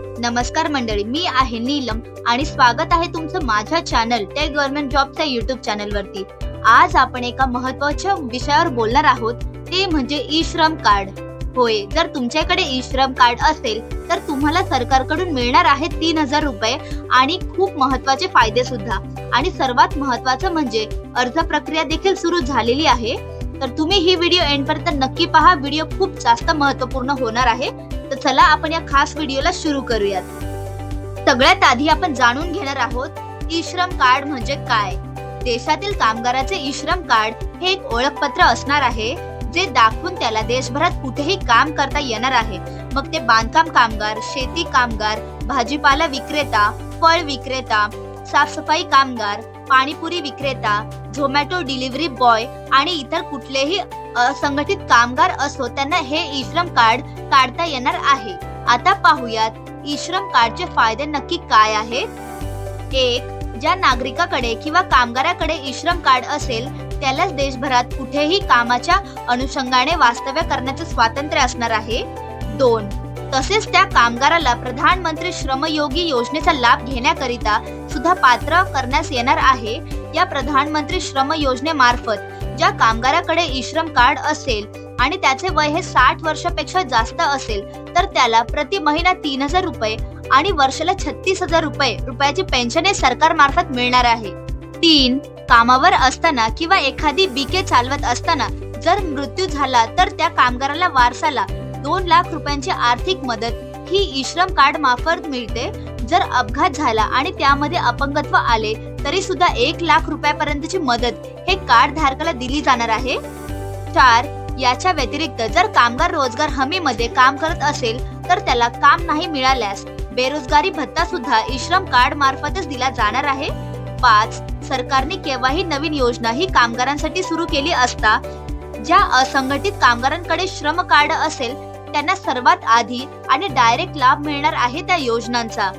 नमस्कार मंडळी मी आहे नीलम आणि स्वागत आहे तुमचं माझ्या चॅनल टेक गव्हर्नमेंट जॉबच्या युट्यूब चॅनल वरती. आज आपण एका महत्त्वाच्या विषयावर बोलणार आहोत ते म्हणजे ई श्रम कार्ड. होय जर तुमच्याकडे ई श्रम कार्ड असेल तर तुम्हाला सरकारकडून मिळणार आहे तीन हजार रुपये आणि खूप महत्त्वाचे फायदे सुद्धा. आणि सर्वात महत्वाचं म्हणजे अर्ज प्रक्रिया देखील सुरू झालेली आहे. तर तुम्ही ही व्हिडिओ एंड पर्यंत नक्की पहा. व्हिडिओ खूप जास्त महत्त्वपूर्ण होणार आहे. तर चला आपण या खास व्हिडिओला सुरू करूयात. सगळ्यात आधी आपण जाणून घेणार आहोत ई श्रम कार्ड म्हणजे काय? देशातील कामगाराचे ई श्रम कार्ड हे एक ओळखपत्र असणार आहे जे दाखवून त्याला देशभरात कुठेही काम करता येणार आहे. मग ते बांधकाम कामगार शेती कामगार भाजीपाला विक्रेता फळ विक्रेता साफसफाई कामगार पाणीपुरी विक्रेता झोमॅटो डिलिव्हरी बॉय आणि इतर कुठलेही असंघटित कामगार असो त्यांना हे इश्रम कार्ड काढता येणार आहे. आता पाहूयात इश्रम कार्डचे फायदे नक्की काय आहेत? एक ज्या नागरिकाकडे किंवा कामगाराकडे इश्रम कार्ड असेल त्यालाच देशभरात कुठेही कामाच्या अनुषंगाने वास्तव्य करण्याचे स्वातंत्र्य असणार आहे. दोन तसेच त्या कामगाराला प्रधानमंत्री श्रमयोगी योजनेचा लाभ घेण्याकरिता सुद्धा पात्र करण्यास येणार आहे. या प्रधानमंत्री श्रम योजनेमार्फत ज्या कामगाराकडे ई श्रम कार्ड असेल आणि त्याचे वय हे साठ वर्षापेक्षा जास्त असेल तर त्याला प्रति महिना तीन हजार रुपये आणि वर्षाला छत्तीस हजार रुपये रुपयाची पेन्शन हे सरकार मार्फत मिळणार आहे. तीन कामावर असताना किंवा एखादी बीके चालवत असताना जर मृत्यू झाला तर त्या कामगाराला वारसाला दोन लाख रुपयांची आर्थिक मदत ही इश्रम कार्ड मार्फत मिळते. जर अपघात झाला आणि त्यामध्ये अपंगत्व आले तरी सुद्धा एक लाख रुपयापर्यंतची मदत हे कार्ड धारकाला दिली जाणार आहे. चार याच्या व्यतिरिक्त जर कामगार रोजगार हमीमध्ये काम करत असेल तर त्याला काम नाही मिळाल्यास बेरोजगारी भत्ता सुद्धा इश्रम कार्ड मार्फतच दिला जाणार आहे. पाच सरकारने केव्हाही नवीन योजना ही कामगारांसाठी सुरू केली असता ज्या असंघटित कामगारांकडे श्रम कार्ड असेल त्यांना सर्वात आधी आणि डायरेक्ट लाभ मिळणार आहे त्या योजनांचा.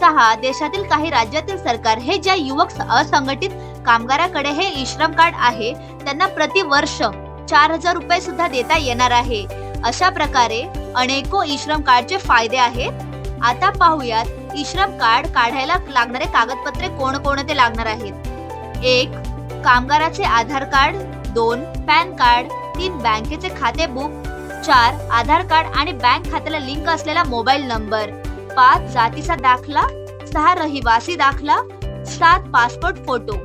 सहा देशातील काही राज्यातील सरकार हे ज्या युवक असंघटित कामगाराकडे हे इश्रम कार्ड आहे त्यांना प्रति वर्ष चार हजार रुपये सुद्धा देता येणार आहे. अशा प्रकारे अनेको इश्रम कार्डचे फायदे आहेत. आता पाहूयात इश्रम कार्ड काढायला लागणारे कागदपत्रे कोणकोणते लागणार आहेत? एक कामगाराचे आधार कार्ड. दोन पॅन कार्ड. तीन बँकेचे खाते बुक. चार आधार कार्ड आणि बँक खात्याला लिंक असलेला मोबाईल नंबर. पाच जातीचा दाखला. सहा रहिवासी दाखला. सात पासपोर्ट फोटो.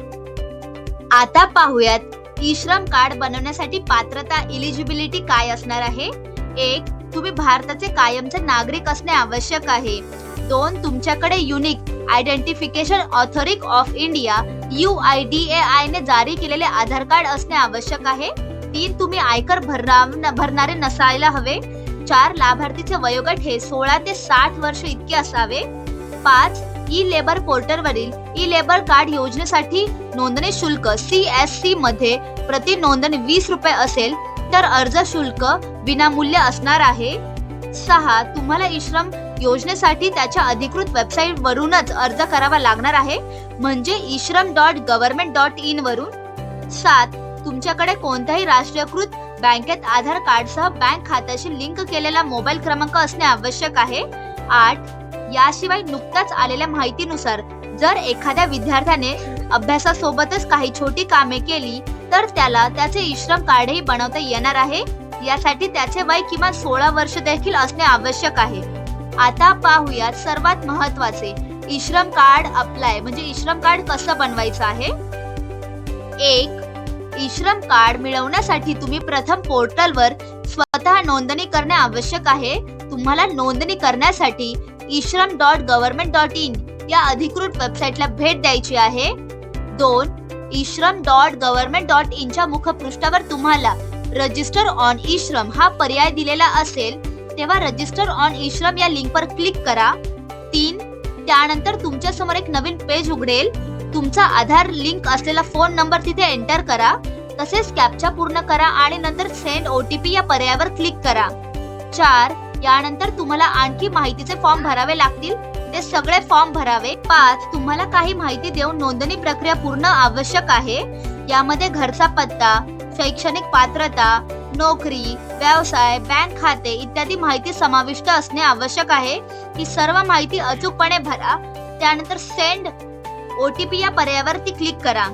आता पाहूयात ई श्रम कार्ड बनवण्यासाठी पात्रता इलिजिबिलिटी काय असणार आहे? एक तुम्ही भारताचे कायमचे नागरिक असणे आवश्यक आहे. दोन तुमच्याकडे unique identification authority of India U I D A I ने जारी केलेले आधार कार्ड असणे आवश्यक आहे. तीन तुम्ही आयकर भरना- भरणारे नसायला हवे. चार लाभार्थीचे वयोगट हे सोळा ते साठ वर्ष इतके असावे. पाच ई लेबर पोर्टलवरील ई लेबर कार्ड योजनेसाठी नोंदणी शुल्क सी एस सी मध्ये प्रति नोंदणी वीस रुपये असेल तर अर्ज शुल्क विनामूल्य असणार आहे. सहा तुम्हाला ई श्रम योजनेसाठी त्याच्या अधिकृत वेबसाईट वरूनच अर्ज करावा लागणार आहे म्हणजे eShram dot government dot in वरून. सात तुमच्याकडे कोणत्याही राष्ट्रीयकृत बँकेत आधार कार्डसह बँक खात्याशी लिंक केलेला मोबाईल क्रमांक असणे आवश्यक आहे. आठ याशिवाय नुकत्याच आलेल्या माहितीनुसार जर एखाद्या विद्यार्थ्याने अभ्यासासोबतच काही छोटी कामे केली तर त्याला त्याचे ई श्रम कार्डही बनवता येणार आहे. यासाठी त्याचे वय किमान सोळा वर्ष देखील असणे आवश्यक आहे. आता पाहूयात सर्वात महत्त्वाचे इश्रम कार्ड अप्लाय म्हणजे ई श्रम कार्ड कसं बनवायचं आहे? एक ई श्रम कार्ड मिळवण्यासाठी तुम्ही प्रथम पोर्टलवर स्वतः नोंदणी करणे आवश्यक आहे. तुम्हाला नोंदणी करण्यासाठी E Shram dot government dot in या अधिकृत वेबसाईटला भेट द्यायची आहे. दोन E Shram dot government dot इनच्या मुखपृष्ठावर तुम्हाला रजिस्टर ऑन ई श्रम हा पर्याय दिलेला असेल तेव्हा रजिस्टर ऑन ई श्रम या लिंकवर क्लिक करा. तीन त्यानंतर तुमच्यासमोर एक नवीन पेज उघडेल. तुमचा आधार लिंक असलेला फोन नंबर तिथे एंटर करा. तसेच कॅप्चा पूर्ण करा आणि नंतर सेंड ओ टी पी या पर्यायावर क्लिक करा. चार यानंतर तुम्हाला आणखी माहितीचे फॉर्म भरावे लागतील. ते सगळे फॉर्म भरावे. पाच तुम्हाला काही माहिती देऊन नोंदणी प्रक्रिया पूर्ण आवश्यक आहे. यामध्ये घरचा पत्ता शैक्षणिक पात्रता नोकरी व्यवसाय बँक खाते इत्यादी माहिती समाविष्ट असणे आवश्यक आहे. ही सर्व माहिती अचूकपणे भरा. त्यानंतर सेंड ओ टी पी या पर्यायावरती क्लिक करा.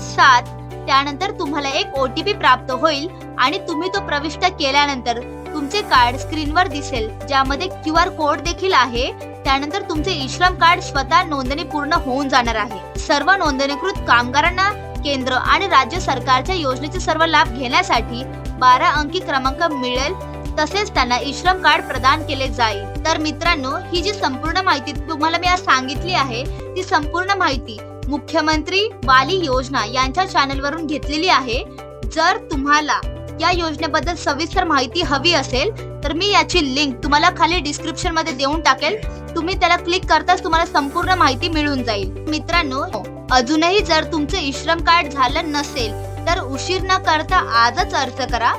सात त्यानंतर तुम्हाला एक ओ टी पी प्राप्त होईल आणि तुम्ही तो प्रविष्ट केल्यानंतर तुमचे कार्ड स्क्रीनवर दिसेल ज्यामध्ये क्यू आर कोड देखील आहे. त्यानंतर तुमचे इश्रम कार्ड स्वतः नोंदणी पूर्ण होऊन जाणार आहे. सर्व नोंदणीकृत कामगारांना केंद्र आणि राज्य सरकारच्या योजनेचे सर्व लाभ घेण्यासाठी बारा अंकी क्रमांक मिळेल. तसेच त्यांना ई कार्ड प्रदान केले जाईल. तर मित्रांनो ही जी संपूर्ण माहिती तुम्हाला मी आज सांगितली आहे ती संपूर्ण माहिती मुख्यमंत्री वाली योजना यांच्या चॅनल वरून घेतलेली आहे. जर तुम्हाला या योजनेबद्दल सविस्तर माहिती हवी असेल तर मी याची लिंक तुम्हाला खाली डिस्क्रिप्शनमध्ये देऊन टाकेल. तुम्ही त्याला क्लिक करताच तुम्हाला संपूर्ण माहिती मिळून जाईल. मित्रांनो अजूनही जर तुमचं इश्रम कार्ड झालं नसेल तर उशीर न करता आजच अर्ज करा.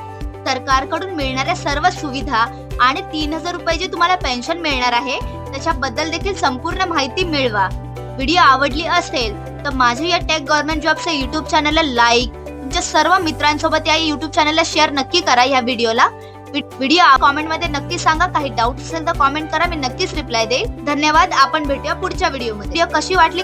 सरकारकडून मिळणाऱ्या सर्व सुविधा आणि तीन हजार रुपये जे तुम्हाला पेन्शन मिळणार आहे त्याच्याबद्दल देखील संपूर्ण माहिती मिळवा. व्हिडिओ आवडली असेल तर माझ्या या टेक गव्हर्नमेंट जॉबच्या युट्यूब चॅनलला लाईक तुमच्या सर्व मित्रांसोबत या युट्यूब चॅनलला शेअर नक्की करा या व्हिडिओला व्हिडिओ कॉमेंटमध्ये नक्की सांगा काही डाऊट असेल तर कॉमेंट करा मी नक्कीच रिप्लाय देईल. धन्यवाद आपण भेटूया पुढच्या व्हिडिओमध्ये व्हिडिओ कशी वाटली